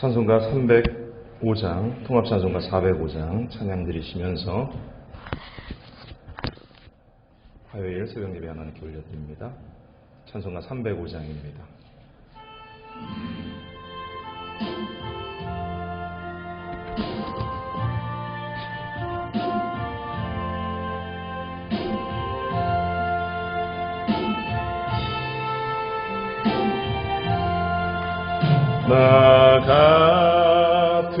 찬송가 305장, 통합찬송가 405장 찬양 드리시면서 화요일 새벽 예배 하나님께 올려드립니다. 찬송가 305장입니다. 나 같은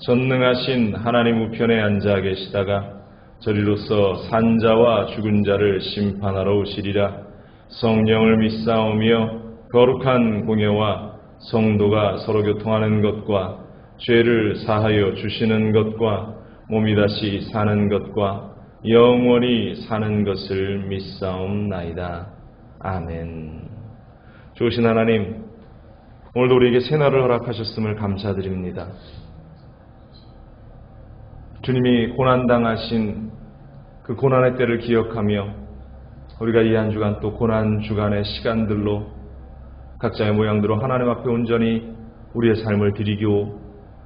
전능하신 하나님 우편에 앉아 계시다가 저리로서 산자와 죽은 자를 심판하러 오시리라 성령을 믿사오며 거룩한 공예와 성도가 서로 교통하는 것과 죄를 사하여 주시는 것과 몸이 다시 사는 것과 영원히 사는 것을 믿사옵나이다. 아멘. 좋으신 하나님, 오늘도 우리에게 새날을 허락하셨음을 감사드립니다. 주님이 고난당하신 그 고난의 때를 기억하며 우리가 이 한 주간 또 고난 주간의 시간들로 각자의 모양대로 하나님 앞에 온전히 우리의 삶을 드리고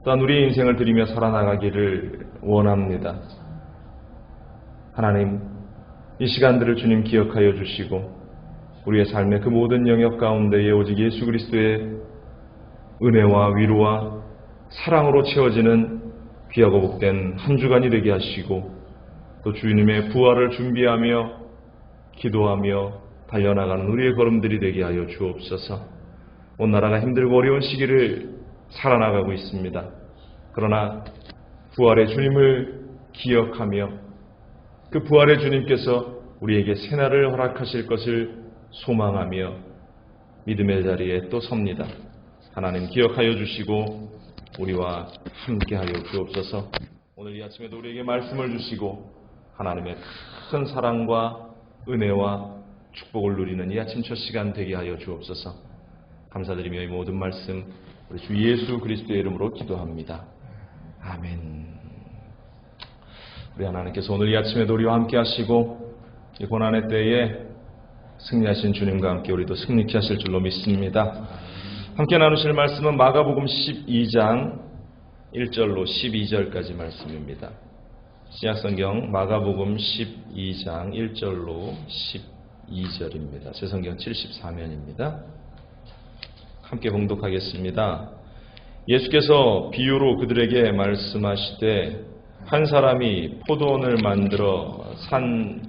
또한 우리의 인생을 드리며 살아나가기를 원합니다. 하나님, 이 시간들을 주님 기억하여 주시고 우리의 삶의 그 모든 영역 가운데에 오직 예수 그리스도의 은혜와 위로와 사랑으로 채워지는 귀하고 복된 한 주간이 되게 하시고 또 주님의 부활을 준비하며 기도하며 달려나가는 우리의 걸음들이 되게 하여 주옵소서. 온 나라가 힘들고 어려운 시기를 살아나가고 있습니다. 그러나 부활의 주님을 기억하며 그 부활의 주님께서 우리에게 새날을 허락하실 것을 소망하며 믿음의 자리에 또 섭니다. 하나님 기억하여 주시고 우리와 함께하여 주옵소서. 오늘 이 아침에도 우리에게 말씀을 주시고 하나님의 큰 사랑과 은혜와 축복을 누리는 이 아침 첫 시간 되게 하여 주옵소서. 감사드리며 이 모든 말씀 우리 주 예수 그리스도의 이름으로 기도합니다. 아멘. 우리 하나님께서 오늘 이 아침에도 우리와 함께 하시고 이 고난의 때에 승리하신 주님과 함께 우리도 승리케 하실 줄로 믿습니다. 함께 나누실 말씀은 마가복음 12장 1절로 12절까지 말씀입니다. 신약성경 마가복음 12장 1절로 12절입니다. 제 성경 74면입니다. 함께 봉독하겠습니다. 예수께서 비유로 그들에게 말씀하시되 한 사람이 포도원을 만들어 산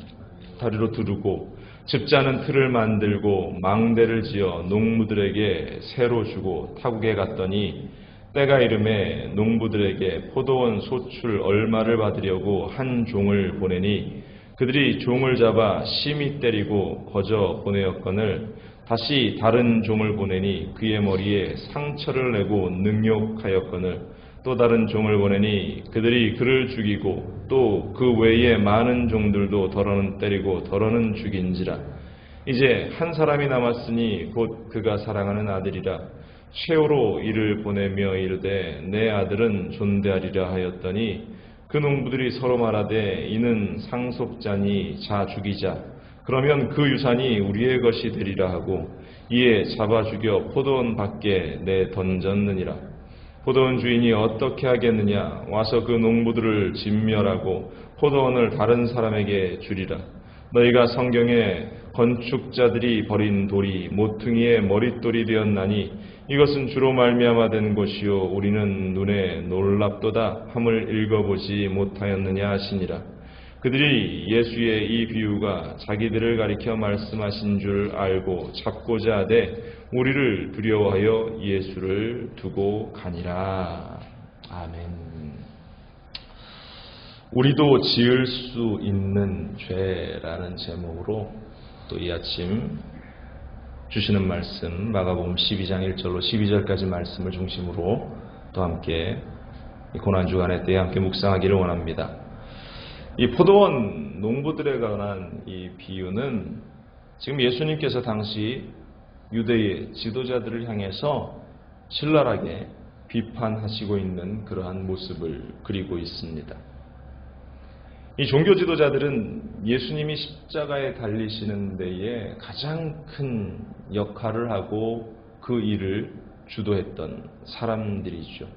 다리로 두르고 집자는 틀을 만들고 망대를 지어 농부들에게 새로 주고 타국에 갔더니 때가 이름에 농부들에게 포도원 소출 얼마를 받으려고 한 종을 보내니 그들이 종을 잡아 심히 때리고 거저 보내었거늘 다시 다른 종을 보내니 그의 머리에 상처를 내고 능욕하였거늘 또 다른 종을 보내니 그들이 그를 죽이고 또 그 외에 많은 종들도 더러는 때리고 더러는 죽인지라. 이제 한 사람이 남았으니 곧 그가 사랑하는 아들이라. 최후로 이를 보내며 이르되 내 아들은 존대하리라 하였더니 그 농부들이 서로 말하되 이는 상속자니 자 죽이자. 그러면 그 유산이 우리의 것이 되리라 하고 이에 잡아 죽여 포도원 밖에 내 던졌느니라 포도원 주인이 어떻게 하겠느냐? 와서 그 농부들을 진멸하고 포도원을 다른 사람에게 주리라. 너희가 성경에 건축자들이 버린 돌이 모퉁이의 머릿돌이 되었나니 이것은 주로 말미암아 된 것이요 우리는 눈에 놀랍도다 함을 읽어보지 못하였느냐 하시니라 그들이 예수의 이 비유가 자기들을 가리켜 말씀하신 줄 알고 잡고자 하되 우리를 두려워하여 예수를 두고 가니라. 아멘. 우리도 지을 수 있는 죄라는 제목으로 또 이 아침 주시는 말씀 마가복음 12장 1절로 12절까지 말씀을 중심으로 또 함께 고난 주간의 때에 함께 묵상하기를 원합니다. 이 포도원 농부들에 관한 이 비유는 지금 예수님께서 당시 유대의 지도자들을 향해서 신랄하게 비판하시고 있는 그러한 모습을 그리고 있습니다. 이 종교 지도자들은 예수님이 십자가에 달리시는 데에 가장 큰 역할을 하고 그 일을 주도했던 사람들이죠.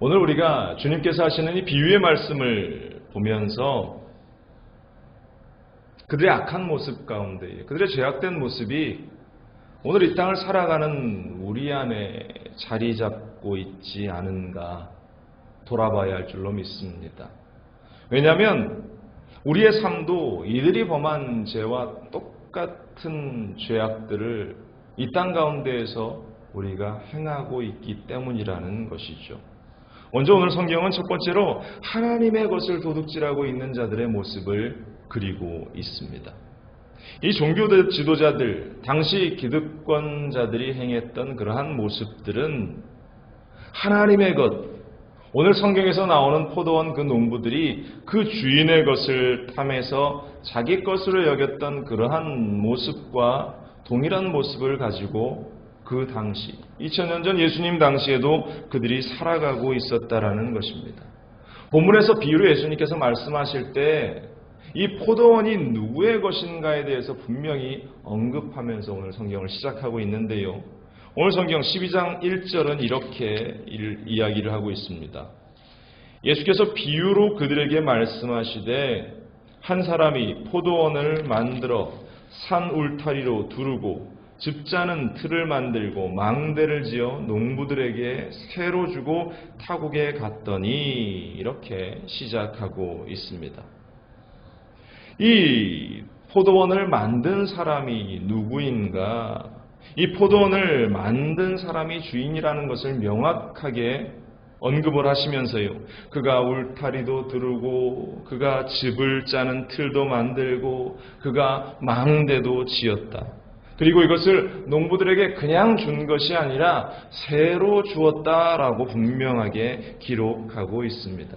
오늘 우리가 주님께서 하시는 이 비유의 말씀을 보면서 그들의 악한 모습 가운데, 그들의 죄악된 모습이 오늘 이 땅을 살아가는 우리 안에 자리 잡고 있지 않은가 돌아봐야 할 줄로 믿습니다. 왜냐하면 우리의 삶도 이들이 범한 죄와 똑같은 죄악들을 이 땅 가운데에서 우리가 행하고 있기 때문이라는 것이죠. 먼저 오늘 성경은 첫 번째로 하나님의 것을 도둑질하고 있는 자들의 모습을 그리고 있습니다. 이 종교 지도자들, 당시 기득권자들이 행했던 그러한 모습들은 하나님의 것, 오늘 성경에서 나오는 포도원 그 농부들이 그 주인의 것을 탐해서 자기 것으로 여겼던 그러한 모습과 동일한 모습을 가지고 그 당시 2000년 전 예수님 당시에도 그들이 살아가고 있었다라는 것입니다. 본문에서 비유로 예수님께서 말씀하실 때 이 포도원이 누구의 것인가에 대해서 분명히 언급하면서 오늘 성경을 시작하고 있는데요. 오늘 성경 12장 1절은 이렇게 이야기를 하고 있습니다. 예수께서 비유로 그들에게 말씀하시되 한 사람이 포도원을 만들어 산 울타리로 두르고 집자는 틀을 만들고 망대를 지어 농부들에게 새로 주고 타국에 갔더니 이렇게 시작하고 있습니다. 이 포도원을 만든 사람이 누구인가? 이 포도원을 만든 사람이 주인이라는 것을 명확하게 언급을 하시면서요. 그가 울타리도 두르고, 그가 집을 짜는 틀도 만들고, 그가 망대도 지었다. 그리고 이것을 농부들에게 그냥 준 것이 아니라 새로 주었다라고 분명하게 기록하고 있습니다.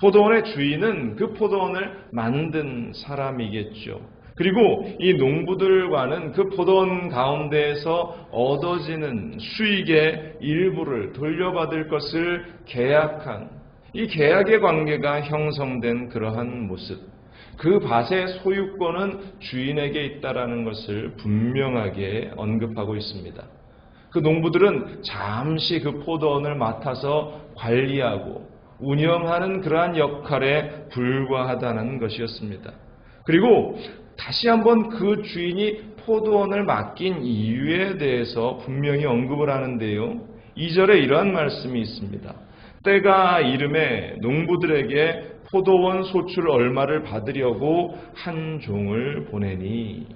포도원의 주인은 그 포도원을 만든 사람이겠죠. 그리고 이 농부들과는 그 포도원 가운데에서 얻어지는 수익의 일부를 돌려받을 것을 계약한 이 계약의 관계가 형성된 그러한 모습. 그 밭의 소유권은 주인에게 있다라는 것을 분명하게 언급하고 있습니다. 그 농부들은 잠시 그 포도원을 맡아서 관리하고 운영하는 그러한 역할에 불과하다는 것이었습니다. 그리고 다시 한번 그 주인이 포도원을 맡긴 이유에 대해서 분명히 언급을 하는데요. 2절에 이러한 말씀이 있습니다. 때가 이름에 농부들에게 포도원 소출 얼마를 받으려고 한 종을 보내니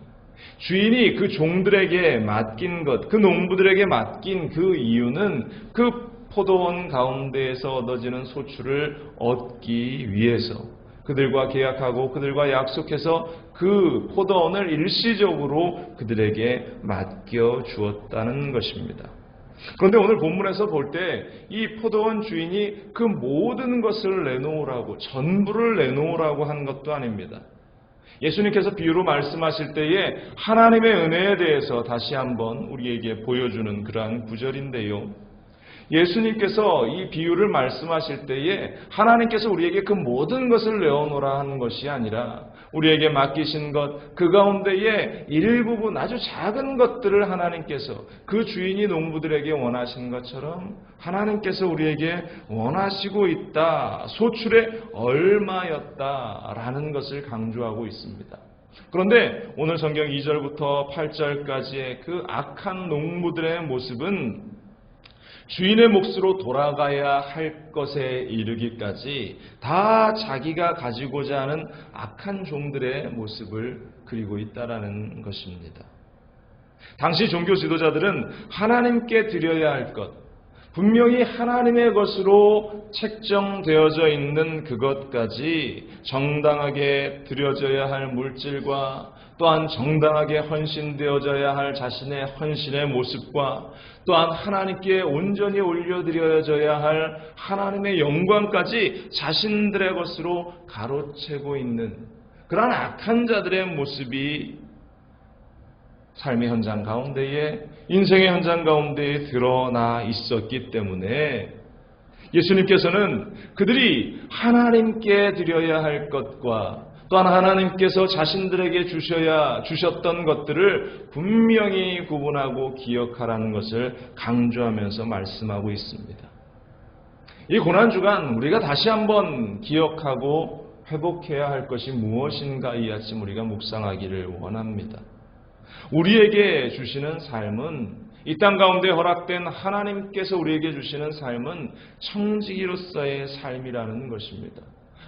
주인이 그 종들에게 맡긴 것, 그 농부들에게 맡긴 그 이유는 그 포도원 가운데에서 얻어지는 소출을 얻기 위해서 그들과 계약하고 그들과 약속해서 그 포도원을 일시적으로 그들에게 맡겨 주었다는 것입니다. 그런데 오늘 본문에서 볼 때 이 포도원 주인이 그 모든 것을 내놓으라고 전부를 내놓으라고 한 것도 아닙니다. 예수님께서 비유로 말씀하실 때에 하나님의 은혜에 대해서 다시 한번 우리에게 보여주는 그러한 구절인데요. 예수님께서 이 비유를 말씀하실 때에 하나님께서 우리에게 그 모든 것을 내어놓으라 하는 것이 아니라 우리에게 맡기신 것, 그 가운데에 일부분 아주 작은 것들을 하나님께서 그 주인이 농부들에게 원하신 것처럼 하나님께서 우리에게 원하시고 있다. 소출의 얼마였다라는 것을 강조하고 있습니다. 그런데 오늘 성경 2절부터 8절까지의 그 악한 농부들의 모습은 주인의 몫으로 돌아가야 할 것에 이르기까지 다 자기가 가지고자 하는 악한 종들의 모습을 그리고 있다라는 것입니다. 당시 종교 지도자들은 하나님께 드려야 할 것, 분명히 하나님의 것으로 책정되어져 있는 그것까지 정당하게 드려져야 할 물질과 또한 정당하게 헌신되어져야 할 자신의 헌신의 모습과 또한 하나님께 온전히 올려드려져야 할 하나님의 영광까지 자신들의 것으로 가로채고 있는 그러한 악한 자들의 모습이 삶의 현장 가운데에 인생의 현장 가운데에 드러나 있었기 때문에 예수님께서는 그들이 하나님께 드려야 할 것과 또한 하나님께서 자신들에게 주셔야 주셨던 것들을 분명히 구분하고 기억하라는 것을 강조하면서 말씀하고 있습니다. 이 고난 주간 우리가 다시 한번 기억하고 회복해야 할 것이 무엇인가 이 아침 우리가 묵상하기를 원합니다. 우리에게 주시는 삶은 이 땅 가운데 허락된 하나님께서 우리에게 주시는 삶은 청지기로서의 삶이라는 것입니다.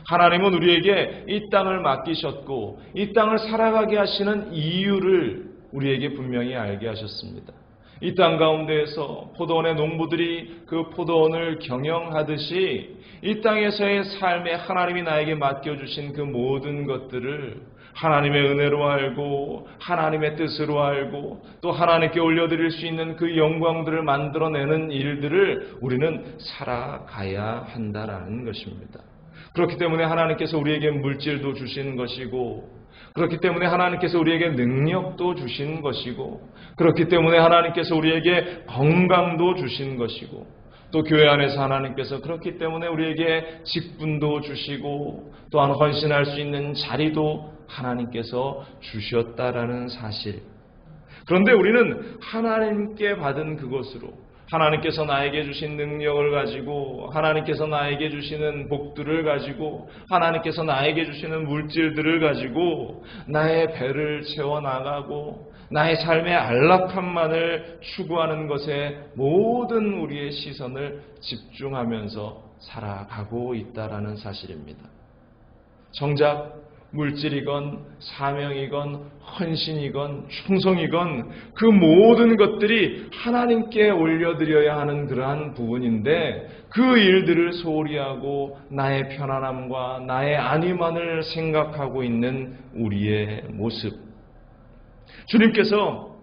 하나님은 우리에게 이 땅을 맡기셨고 이 땅을 살아가게 하시는 이유를 우리에게 분명히 알게 하셨습니다. 이땅 가운데에서 포도원의 농부들이 그 포도원을 경영하듯이 이 땅에서의 삶에 하나님이 나에게 맡겨주신 그 모든 것들을 하나님의 은혜로 알고 하나님의 뜻으로 알고 또 하나님께 올려드릴 수 있는 그 영광들을 만들어내는 일들을 우리는 살아가야 한다라는 것입니다. 그렇기 때문에 하나님께서 우리에게 물질도 주신 것이고 그렇기 때문에 하나님께서 우리에게 능력도 주신 것이고 그렇기 때문에 하나님께서 우리에게 건강도 주신 것이고 또 교회 안에서 하나님께서 그렇기 때문에 우리에게 직분도 주시고 또한 헌신할 수 있는 자리도 하나님께서 주셨다라는 사실. 그런데 우리는 하나님께 받은 그것으로 하나님께서 나에게 주신 능력을 가지고 하나님께서 나에게 주시는 복들을 가지고 하나님께서 나에게 주시는 물질들을 가지고 나의 배를 채워 나가고 나의 삶의 안락함만을 추구하는 것에 모든 우리의 시선을 집중하면서 살아가고 있다라는 사실입니다. 정작 물질이건 사명이건 헌신이건 충성이건 그 모든 것들이 하나님께 올려드려야 하는 그러한 부분인데 그 일들을 소홀히 하고 나의 편안함과 나의 안위만을 생각하고 있는 우리의 모습. 주님께서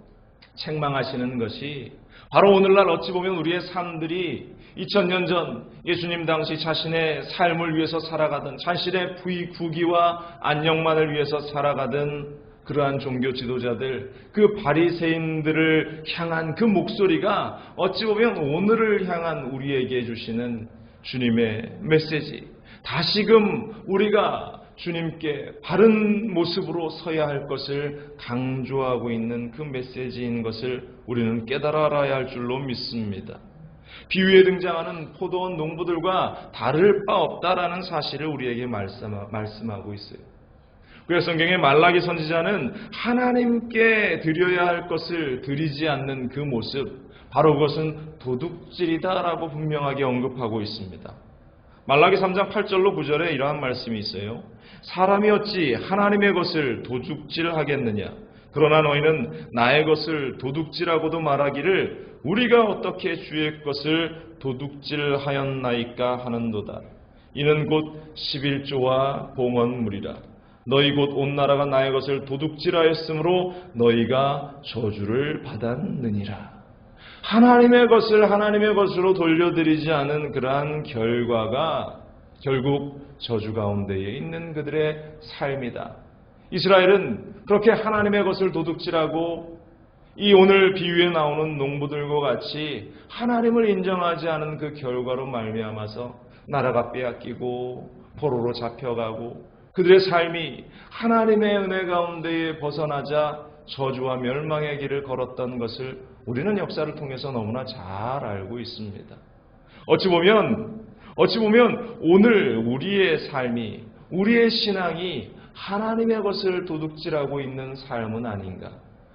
책망하시는 것이 바로 오늘날 어찌 보면 우리의 삶들이 2000년 전 예수님 당시 자신의 삶을 위해서 살아가던 자신의 부귀 구기와 안녕만을 위해서 살아가던 그러한 종교 지도자들, 그 바리새인들을 향한 그 목소리가 어찌 보면 오늘을 향한 우리에게 주시는 주님의 메시지. 다시금 우리가 주님께 바른 모습으로 서야 할 것을 강조하고 있는 그 메시지인 것을 우리는 깨달아 알아야 할 줄로 믿습니다. 비유에 등장하는 포도원 농부들과 다를 바 없다라는 사실을 우리에게 말씀하고 있어요. 그래서 성경의 말라기 선지자는 하나님께 드려야 할 것을 드리지 않는 그 모습, 바로 그것은 도둑질이다라고 분명하게 언급하고 있습니다. 말라기 3장 8절로 9절에 이러한 말씀이 있어요. 사람이 어찌 하나님의 것을 도둑질하겠느냐? 그러나 너희는 나의 것을 도둑질하고도 말하기를 우리가 어떻게 주의 것을 도둑질하였나이까 하는도다. 이는 곧 11조와 봉헌물이라. 너희 곧 온 나라가 나의 것을 도둑질하였으므로 너희가 저주를 받았느니라. 하나님의 것을 하나님의 것으로 돌려드리지 않은 그러한 결과가 결국 저주 가운데에 있는 그들의 삶이다. 이스라엘은 그렇게 하나님의 것을 도둑질하고 이 오늘 비유에 나오는 농부들과 같이 하나님을 인정하지 않은 그 결과로 말미암아서 나라가 빼앗기고 포로로 잡혀가고 그들의 삶이 하나님의 은혜 가운데에 벗어나자 저주와 멸망의 길을 걸었던 것을 우리는 역사를 통해서 너무나 잘 알고 있습니다. 어찌 보면 어찌 보면 오늘 우리의 삶이 우리의 신앙이 하나님의 것을 도둑질하고 있는 삶은 아닌가.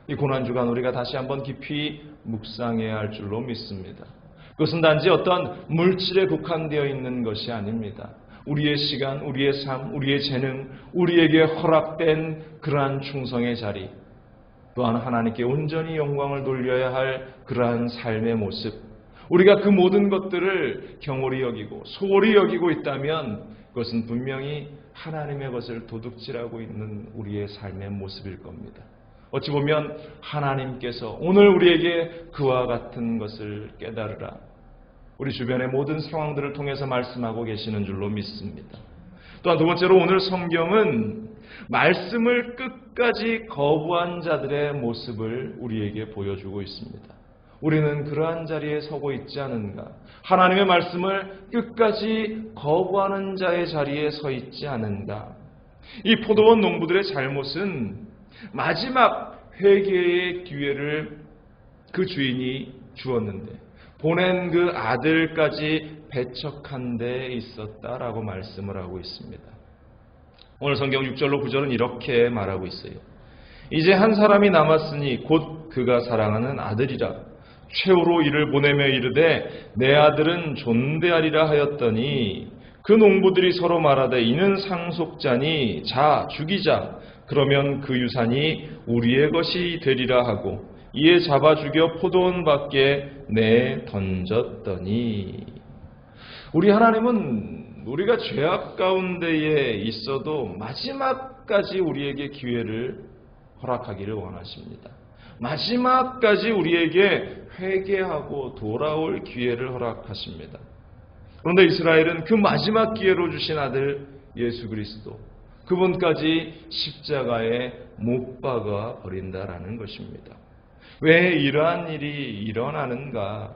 이 고난주간 우리가 다시 한번 깊이 묵상해야 할 줄로 믿습니다. 그것은 단지 어떤 물질에 국한되어 있는 것이 아닙니다. 우리의 시간, 우리의 삶, 우리의 재능, 우리에게 허락된 그러한 충성의 자리, 또한 하나님께 온전히 영광을 돌려야 할 그러한 삶의 모습, 우리가 그 모든 것들을 경홀히 여기고 소홀히 여기고 있다면 그것은 분명히 하나님의 것을 도둑질하고 있는 우리의 삶의 모습일 겁니다. 어찌 보면 하나님께서 오늘 우리에게 그와 같은 것을 깨달으라. 우리 주변의 모든 상황들을 통해서 말씀하고 계시는 줄로 믿습니다. 또한 두 번째로 오늘 성경은 말씀을 끝까지 거부한 자들의 모습을 우리에게 보여주고 있습니다. 우리는 그러한 자리에 서고 있지 않은가? 하나님의 말씀을 끝까지 거부하는 자의 자리에 서 있지 않은가? 이 포도원 농부들의 잘못은 마지막 회개의 기회를 그 주인이 주었는데 보낸 그 아들까지 배척한 데 있었다라고 말씀을 하고 있습니다. 오늘 성경 6절로 9절은 이렇게 말하고 있어요. 이제 한 사람이 남았으니 곧 그가 사랑하는 아들이라 최후로 이를 보내며 이르되 내 아들은 존대하리라 하였더니 그 농부들이 서로 말하되 이는 상속자니 자 죽이자 그러면 그 유산이 우리의 것이 되리라 하고 이에 잡아 죽여 포도원 밖에 내 던졌더니 우리 하나님은 우리가 죄악 가운데에 있어도 마지막까지 우리에게 기회를 허락하기를 원하십니다. 마지막까지 우리에게 회개하고 돌아올 기회를 허락하십니다. 그런데 이스라엘은 그 마지막 기회로 주신 아들 예수 그리스도 그분까지 십자가에 못 박아 버린다라는 것입니다. 왜 이러한 일이 일어나는가?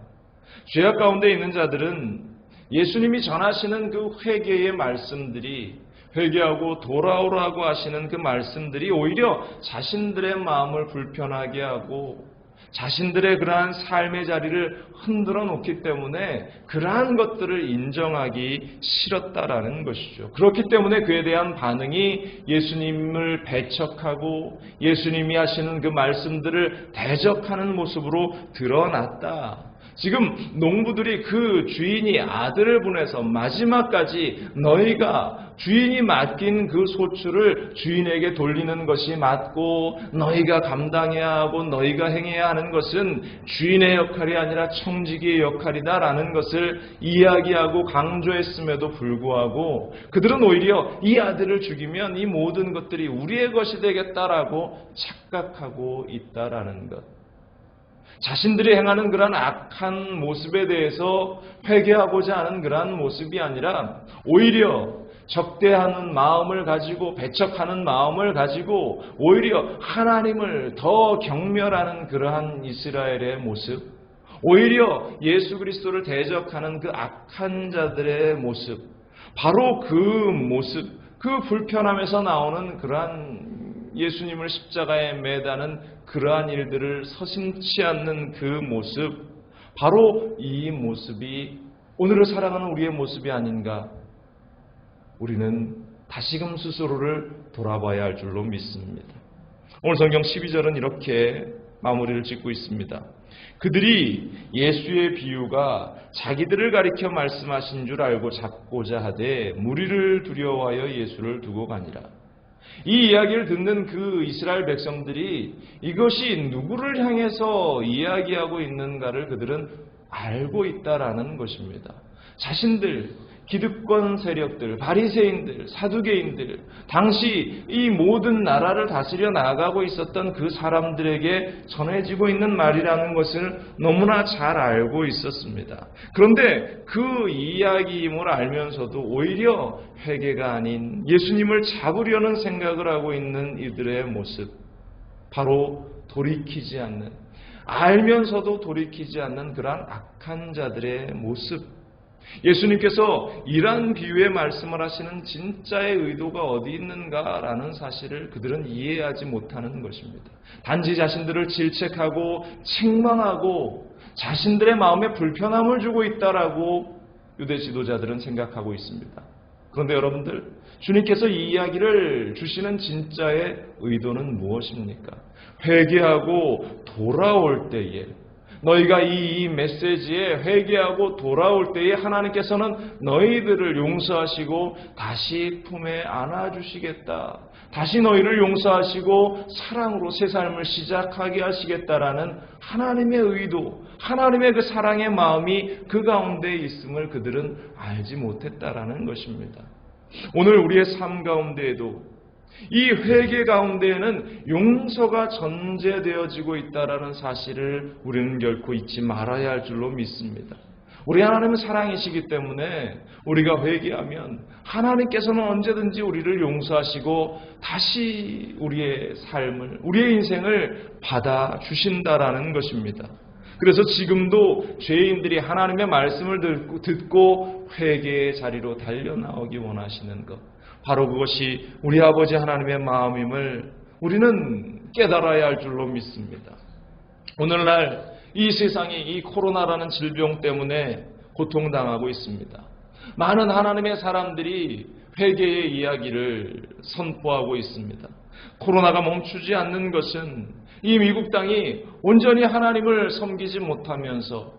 죄악 가운데 있는 자들은 예수님이 전하시는 그 회개의 말씀들이 회개하고 돌아오라고 하시는 그 말씀들이 오히려 자신들의 마음을 불편하게 하고 자신들의 그러한 삶의 자리를 흔들어 놓기 때문에 그러한 것들을 인정하기 싫었다라는 것이죠. 그렇기 때문에 그에 대한 반응이 예수님을 배척하고 예수님이 하시는 그 말씀들을 대적하는 모습으로 드러났다. 지금 농부들이 그 주인이 아들을 보내서 마지막까지 너희가 주인이 맡긴 그 소출을 주인에게 돌리는 것이 맞고 너희가 감당해야 하고 너희가 행해야 하는 것은 주인의 역할이 아니라 청지기의 역할이다라는 것을 이야기하고 강조했음에도 불구하고 그들은 오히려 이 아들을 죽이면 이 모든 것들이 우리의 것이 되겠다라고 착각하고 있다라는 것. 자신들이 행하는 그러한 악한 모습에 대해서 회개하고자 하는 그러한 모습이 아니라 오히려 적대하는 마음을 가지고 배척하는 마음을 가지고 오히려 하나님을 더 경멸하는 그러한 이스라엘의 모습, 오히려 예수 그리스도를 대적하는 그 악한 자들의 모습, 바로 그 모습, 그 불편함에서 나오는 그러한 예수님을 십자가에 매다는 그러한 일들을 서심치 않는 그 모습, 바로 이 모습이 오늘을 살아가는 우리의 모습이 아닌가 우리는 다시금 스스로를 돌아봐야 할 줄로 믿습니다. 오늘 성경 12절은 이렇게 마무리를 짓고 있습니다. 그들이 예수의 비유가 자기들을 가리켜 말씀하신 줄 알고 잡고자 하되 무리를 두려워하여 예수를 두고 가니라. 이 이야기를 듣는 그 이스라엘 백성들이 이것이 누구를 향해서 이야기하고 있는가를 그들은 알고 있다라는 것입니다. 자신들 기득권 세력들, 바리새인들, 사두개인들, 당시 이 모든 나라를 다스려 나가고 있었던 그 사람들에게 전해지고 있는 말이라는 것을 너무나 잘 알고 있었습니다. 그런데 그 이야기임을 알면서도 오히려 회개가 아닌 예수님을 잡으려는 생각을 하고 있는 이들의 모습, 바로 돌이키지 않는, 알면서도 돌이키지 않는 그러한 악한 자들의 모습, 예수님께서 이러한 비유의 말씀을 하시는 진짜의 의도가 어디 있는가라는 사실을 그들은 이해하지 못하는 것입니다. 단지 자신들을 질책하고 책망하고 자신들의 마음에 불편함을 주고 있다라고 유대 지도자들은 생각하고 있습니다. 그런데 여러분들, 주님께서 이 이야기를 주시는 진짜의 의도는 무엇입니까? 회개하고 돌아올 때에 너희가 이, 이 메시지에 회개하고 돌아올 때에 하나님께서는 너희들을 용서하시고 다시 품에 안아주시겠다. 다시 너희를 용서하시고 사랑으로 새 삶을 시작하게 하시겠다라는 하나님의 의도, 하나님의 그 사랑의 마음이 그 가운데 있음을 그들은 알지 못했다라는 것입니다. 오늘 우리의 삶 가운데에도 이 회개 가운데에는 용서가 전제되어지고 있다라는 사실을 우리는 결코 잊지 말아야 할 줄로 믿습니다. 우리 하나님은 사랑이시기 때문에 우리가 회개하면 하나님께서는 언제든지 우리를 용서하시고 다시 우리의 삶을, 우리의 인생을 받아 주신다라는 것입니다. 그래서 지금도 죄인들이 하나님의 말씀을 듣고, 듣고 회개의 자리로 달려나오기 원하시는 것. 바로 그것이 우리 아버지 하나님의 마음임을 우리는 깨달아야 할 줄로 믿습니다. 오늘날 이 세상이 이 코로나라는 질병 때문에 고통당하고 있습니다. 많은 하나님의 사람들이 회개의 이야기를 선포하고 있습니다. 코로나가 멈추지 않는 것은 이 미국 땅이 온전히 하나님을 섬기지 못하면서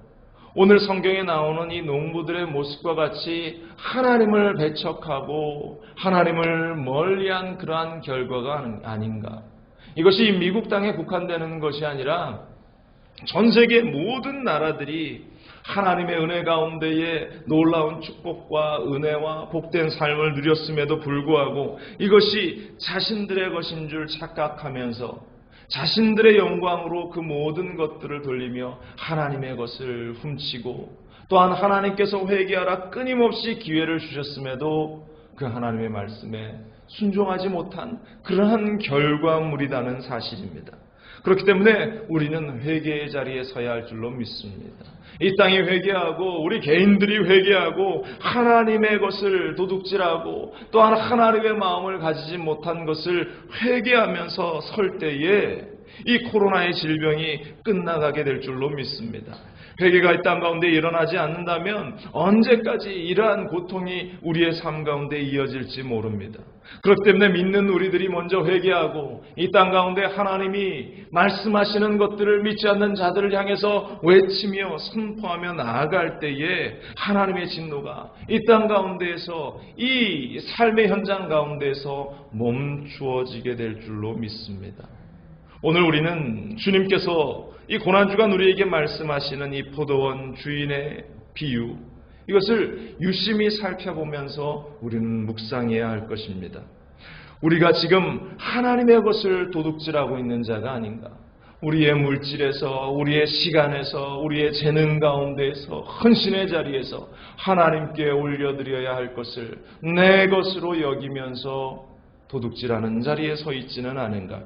오늘 성경에 나오는 이 농부들의 모습과 같이 하나님을 배척하고 하나님을 멀리한 그러한 결과가 아닌가. 이것이 미국 땅에 국한되는 것이 아니라 전 세계 모든 나라들이 하나님의 은혜 가운데에 놀라운 축복과 은혜와 복된 삶을 누렸음에도 불구하고 이것이 자신들의 것인 줄 착각하면서 자신들의 영광으로 그 모든 것들을 돌리며 하나님의 것을 훔치고 또한 하나님께서 회개하라 끊임없이 기회를 주셨음에도 그 하나님의 말씀에 순종하지 못한 그러한 결과물이라는 사실입니다. 그렇기 때문에 우리는 회개의 자리에 서야 할 줄로 믿습니다. 이 땅이 회개하고 우리 개인들이 회개하고 하나님의 것을 도둑질하고 또한 하나님의 마음을 가지지 못한 것을 회개하면서 설 때에 이 코로나의 질병이 끝나가게 될 줄로 믿습니다. 회개가 이 땅 가운데 일어나지 않는다면 언제까지 이러한 고통이 우리의 삶 가운데 이어질지 모릅니다. 그렇기 때문에 믿는 우리들이 먼저 회개하고 이 땅 가운데 하나님이 말씀하시는 것들을 믿지 않는 자들을 향해서 외치며 선포하며 나아갈 때에 하나님의 진노가 이 땅 가운데에서 이 삶의 현장 가운데에서 멈추어지게 될 줄로 믿습니다. 오늘 우리는 주님께서 이 고난주간 우리에게 말씀하시는 이 포도원 주인의 비유, 이것을 유심히 살펴보면서 우리는 묵상해야 할 것입니다. 우리가 지금 하나님의 것을 도둑질하고 있는 자가 아닌가. 우리의 물질에서, 우리의 시간에서, 우리의 재능 가운데에서, 헌신의 자리에서 하나님께 올려드려야 할 것을 내 것으로 여기면서 도둑질하는 자리에 서 있지는 않은가?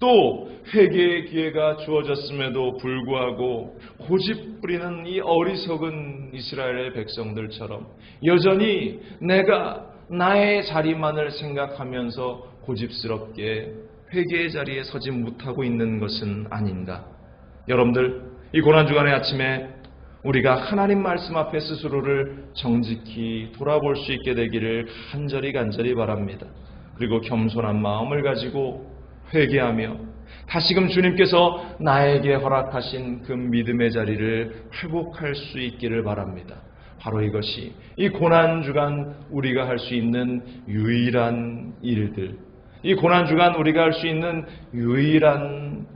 또 회개의 기회가 주어졌음에도 불구하고 고집 부리는 이 어리석은 이스라엘의 백성들처럼 여전히 내가 나의 자리만을 생각하면서 고집스럽게 회개의 자리에 서지 못하고 있는 것은 아닌가. 여러분들, 이 고난주간의 아침에 우리가 하나님 말씀 앞에 스스로를 정직히 돌아볼 수 있게 되기를 간절히 간절히 바랍니다. 그리고 겸손한 마음을 가지고 회개하며 다시금 주님께서 나에게 허락하신 그 믿음의 자리를 회복할 수 있기를 바랍니다. 바로 이것이 이 고난 주간 우리가 할 수 있는 유일한 일들, 이 고난 주간 우리가 할 수 있는 유일한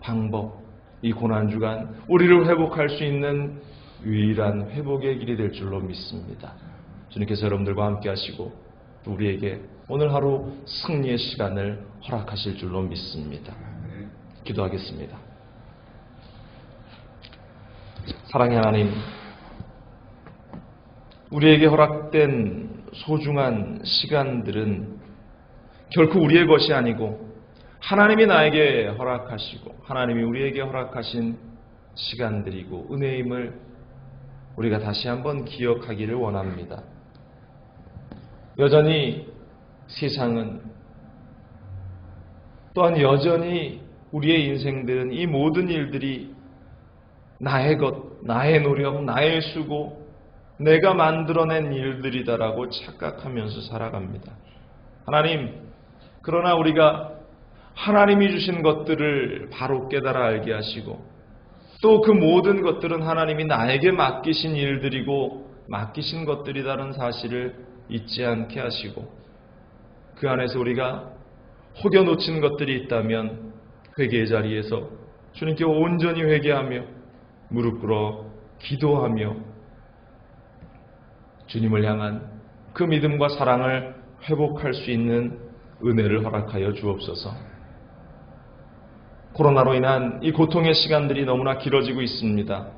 방법, 이 고난 주간 우리를 회복할 수 있는 유일한 회복의 길이 될 줄로 믿습니다. 주님께서 여러분들과 함께 하시고 또 우리에게 오늘 하루 승리의 시간을 허락하실 줄로 믿습니다. 기도하겠습니다. 사랑의 하나님, 우리에게 허락된 소중한 시간들은 결코 우리의 것이 아니고 하나님이 나에게 허락하시고 하나님이 우리에게 허락하신 시간들이고 은혜임을 우리가 다시 한번 기억하기를 원합니다. 여전히 세상은 또한 여전히 우리의 인생들은 이 모든 일들이 나의 것, 나의 노력, 나의 수고, 내가 만들어낸 일들이다라고 착각하면서 살아갑니다. 하나님, 그러나 우리가 하나님이 주신 것들을 바로 깨달아 알게 하시고 또 그 모든 것들은 하나님이 나에게 맡기신 일들이고 맡기신 것들이다는 사실을 잊지 않게 하시고 그 안에서 우리가 혹여 놓친 것들이 있다면 회개의 자리에서 주님께 온전히 회개하며 무릎 꿇어 기도하며 주님을 향한 그 믿음과 사랑을 회복할 수 있는 은혜를 허락하여 주옵소서. 코로나로 인한 이 고통의 시간들이 너무나 길어지고 있습니다.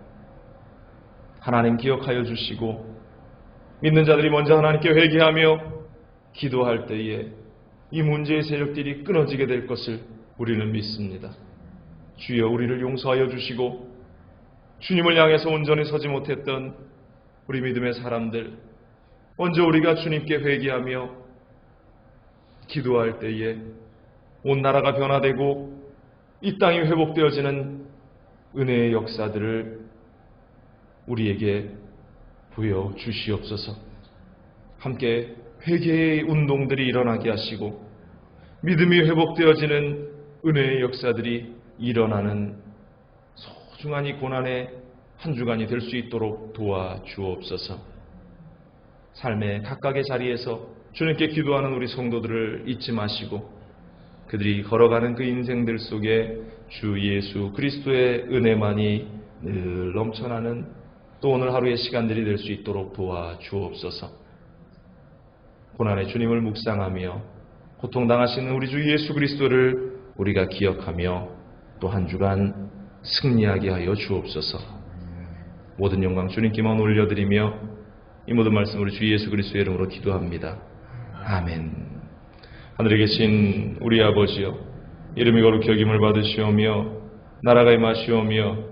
하나님 기억하여 주시고 믿는 자들이 먼저 하나님께 회개하며 기도할 때에 이 문제의 세력들이 끊어지게 될 것을 우리는 믿습니다. 주여 우리를 용서하여 주시고 주님을 향해서 온전히 서지 못했던 우리 믿음의 사람들 먼저 우리가 주님께 회개하며 기도할 때에 온 나라가 변화되고 이 땅이 회복되어지는 은혜의 역사들을 우리에게 보여 주시옵소서. 함께 회개의 운동들이 일어나게 하시고 믿음이 회복되어지는 은혜의 역사들이 일어나는 소중한 이 고난의 한 주간이 될 수 있도록 도와 주옵소서. 삶의 각각의 자리에서 주님께 기도하는 우리 성도들을 잊지 마시고 그들이 걸어가는 그 인생들 속에 주 예수 그리스도의 은혜만이 늘 넘쳐나는 또 오늘 하루의 시간들이 될 수 있도록 도와 주옵소서. 고난의 주님을 묵상하며 고통당하시는 우리 주 예수 그리스도를 우리가 기억하며 또 한 주간 승리하게 하여 주옵소서. 모든 영광 주님께만 올려드리며 이 모든 말씀 우리 주 예수 그리스도의 이름으로 기도합니다. 아멘. 하늘에 계신 우리 아버지여 이름이 거룩히 여김을 받으시오며 나라가 임하시오며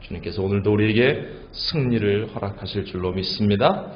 주님께서 오늘도 우리에게 승리를 허락하실 줄로 믿습니다.